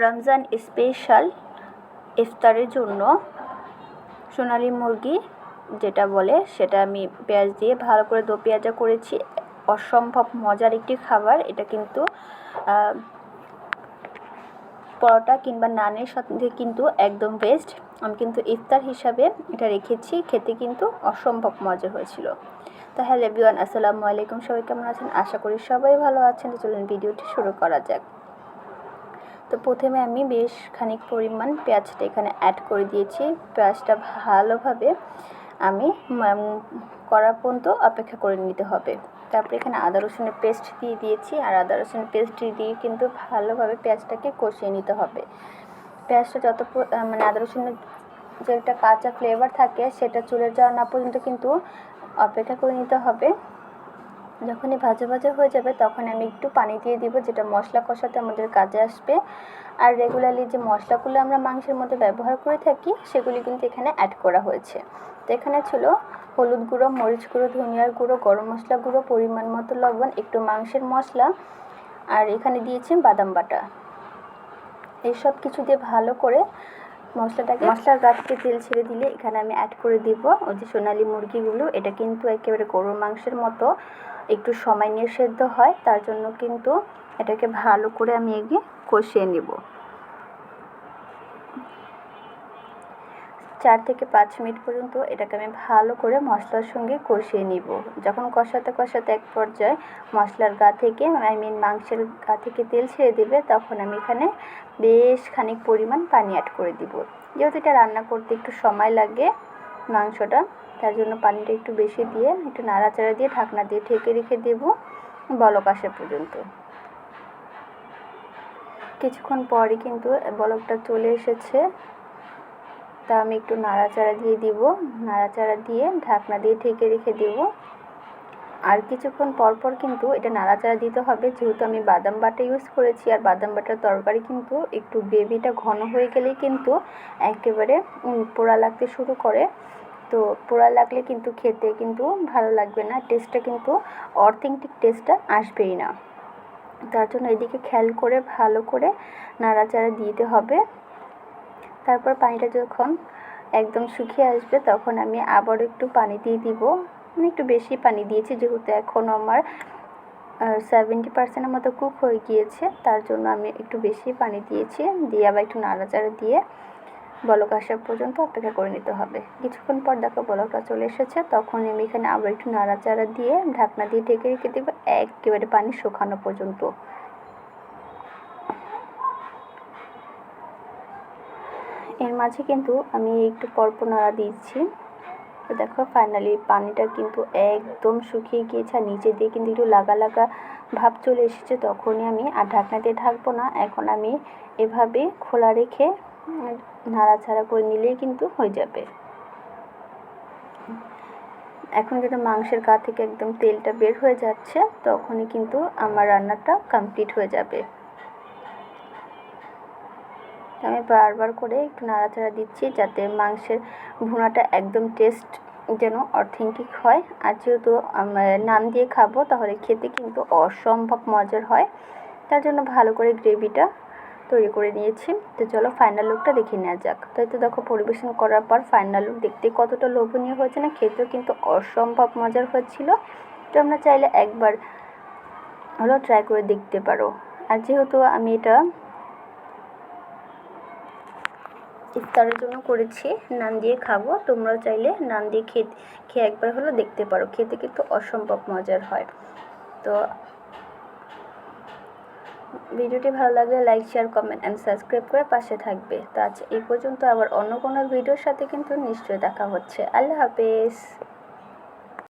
Ramzan special ইফতারের জন্য সোনালি মুরগি যেটা বলে, সেটা আমি পেঁয়াজ দিয়ে ভালো করে দো পেঁয়াজা করেছি। অসম্ভব মজার একটি খাবার। এটা কিন্তু পরোটা কিংবা নানের সাথে কিন্তু একদম বেস্ট আমি কিন্তু ইফতার হিসাবে এটা রেখেছি। খেতে কিন্তু অসম্ভব মজা হয়েছিল। তো হ্যালো এভরিওয়ান, আসসালামু আলাইকুম। সবাই কেমন আছেন? আশা করি সবাই ভালো আছেন। চলুন ভিডিওটি শুরু করা যাক। তো প্রথমে আমি বেশ খানিক পরিমাণ পেঁয়াজটা এখানে অ্যাড করে দিয়েছি। পেঁয়াজটা ভালোভাবে আমি করা পর্যন্ত অপেক্ষা করে নিতে হবে। তারপরে এখানে আদা রসুনের পেস্ট দিয়ে দিয়েছি। আর আদা রসুনের পেস্ট দিয়ে কিন্তু ভালোভাবে পেঁয়াজটাকে কষিয়ে নিতে হবে। পেঁয়াজটা যত মানে আদা রসুনের যে একটা কাঁচা ফ্লেভার থাকে, সেটা চলে যাওয়া না পর্যন্ত কিন্তু অপেক্ষা করে নিতে হবে। যখনই ভাজা ভাজা হয়ে যাবে তখন আমি একটু পানি দিয়ে দিব, যেটা মশলা কষাতে আমাদের কাজে আসবে। আর রেগুলারলি যে মশলাগুলো আমরা মাংসের মধ্যে ব্যবহার করে থাকি, সেগুলি কিন্তু এখানে অ্যাড করা হয়েছে। তো এখানে ছিল হলুদ গুঁড়ো, মরিচ গুঁড়ো, ধনিয়ার গুঁড়ো, গরম মশলা গুঁড়ো, পরিমাণ মতো লবণ, একটু মাংসের মশলা, আর এখানে দিয়েছি বাদাম বাটা। এইসব কিছু দিয়ে ভালো করে মশলাটাকে মশলার গা থেকে তেল ছেড়ে দিলে এখানে আমি অ্যাড করে দিব ওই যে সোনালি মুরগিগুলো। এটা কিন্তু একেবারে গরুর মাংসের মতো। একটু সময় নিয়ে সেদ্ধ হয়, তার জন্য কিন্তু এটাকে ভালো করে আমি এগিয়ে কষিয়ে নেব। চার থেকে পাঁচ মিনিট পর্যন্ত এটাকে আমি ভালো করে মশলার সঙ্গে কষিয়ে নিব। যখন কষাতে কষাতে এক পর্যায়ে মশলার গা থেকে আই মিন মাংসের গা থেকে তেল ছেড়ে দেবে, তখন আমি এখানে বেশ খানিক পরিমাণ পানি অ্যাড করে দিব। যেহেতু এটা রান্না করতে একটু সময় লাগে মাংসটা, তার জন্য পানিটা একটু বেশি দিয়ে একটু নাড়াচাড়া দিয়ে ঢাকনা দিয়ে ঢেকে রেখে দেবো বলক আসা পর্যন্ত। কিছুক্ষণ পরই কিন্তু বলকটা চলে এসেছে। তা আমি একটু নাড়াচাড়া দিয়ে দিব। নাড়াচাড়া দিয়ে ঢাকনা দিয়ে ঢেকে রেখে দেব। আর কিছুক্ষণ পর পর কিন্তু এটা নাড়াচাড়া দিতে হবে। যেহেতু আমি বাদাম বাটা ইউজ করেছি আর বাদাম বাটার তরকারি কিন্তু একটু গ্রেভিটা ঘন হয়ে গেলেই কিন্তু একেবারে পোড়া লাগতে শুরু করে। তো পোড়া লাগলে কিন্তু খেতে কিন্তু ভালো লাগবে না। টেস্টটা কিন্তু অথেন্টিক টেস্টটা আসবেই না। তার জন্য এদিকে খেয়াল করে, ভালো করে নাড়াচাড়া দিতে হবে। তারপর পানিটা যখন একদম শুকিয়ে আসবে, তখন আমি আবার একটু পানি দিয়ে দিব। মানে একটু বেশি পানি দিয়েছি, যেহেতু এখন আমার সেভেন্টি পার্সেন্টের মতো কুক হয়ে গিয়েছে, তার জন্য আমি একটু বেশি পানি দিয়েছি। দিয়ে আবার একটু নাড়াচাড়া দিয়ে বলক আসা পর্যন্ত অপেক্ষা করে নিতে হবে। কিছুক্ষণ পর দেখো বলকটা চলে এসেছে, তখন আমি এখানে আবার একটু নাড়াচাড়া দিয়ে ঢাকনা দিয়ে ঢেকে রেখে দেবো, একেবারে পানি শুকানো পর্যন্ত। এর মাঝে কিন্তু আমি একটু পরপর নাড়া দিচ্ছি তো দেখো ফাইনালি পানিটা কিন্তু একদম শুকিয়ে গিয়েছে আর নিচে দিয়ে কিন্তু একটু লাগা লাগা ভাব চলে এসেছে। তখনই আমি আর ঢাকনা দিয়ে ঢাকবো না, এখন আমি এভাবে খোলা রেখে নাড়াছাড়া করে নিলেই কিন্তু হয়ে যাবে। এখন যেটা মাংসের গা থেকে একদম তেলটা বের হয়ে যাচ্ছে, তখনই কিন্তু আমার রান্নাটা কমপ্লিট হয়ে যাবে। আমি বারবার করে একটু নাড়াচাড়া দিচ্ছি যাতে মাংসের ভুনাটা একদম টেস্ট যেন অথেন্টিক হয়। আর যেহেতু নান দিয়ে খাব, তাহলে খেতে কিন্তু অসম্ভব মজার হয়। তার জন্য ভালো করে গ্রেভিটা তৈরি করে নিয়েছি। তো চলো ফাইনাল লুকটা দেখে নেওয়া যাক। তো দেখো পরিবেশন করার পর ফাইনাল লুক দেখতে কতটা লোভনীয় হয়েছে না, খেতেও কিন্তু অসম্ভব মজার হচ্ছিল তো আমরা চাইলে একবার হলো ট্রাই করে দেখতে পারো। আর যেহেতু আমি এটা ইফতারের জন্য করেছি, নান দিয়ে খাব। তোমরাও চাইলে নান দিয়ে খেয়ে খেয়ে একবার হলো দেখতে পারো। খেতে কিন্তু অসম্ভব মজার হয়। তো ভিডিওটি ভালো লাগলে like share comment and subscribe করে পাশে থাকবে। তো আজ এই পর্যন্ত আবার অন্য কোনো ভিডিওর সাথে কিন্তু নিশ্চয়ই দেখা হচ্ছে। আল্লাহ হাফেজ।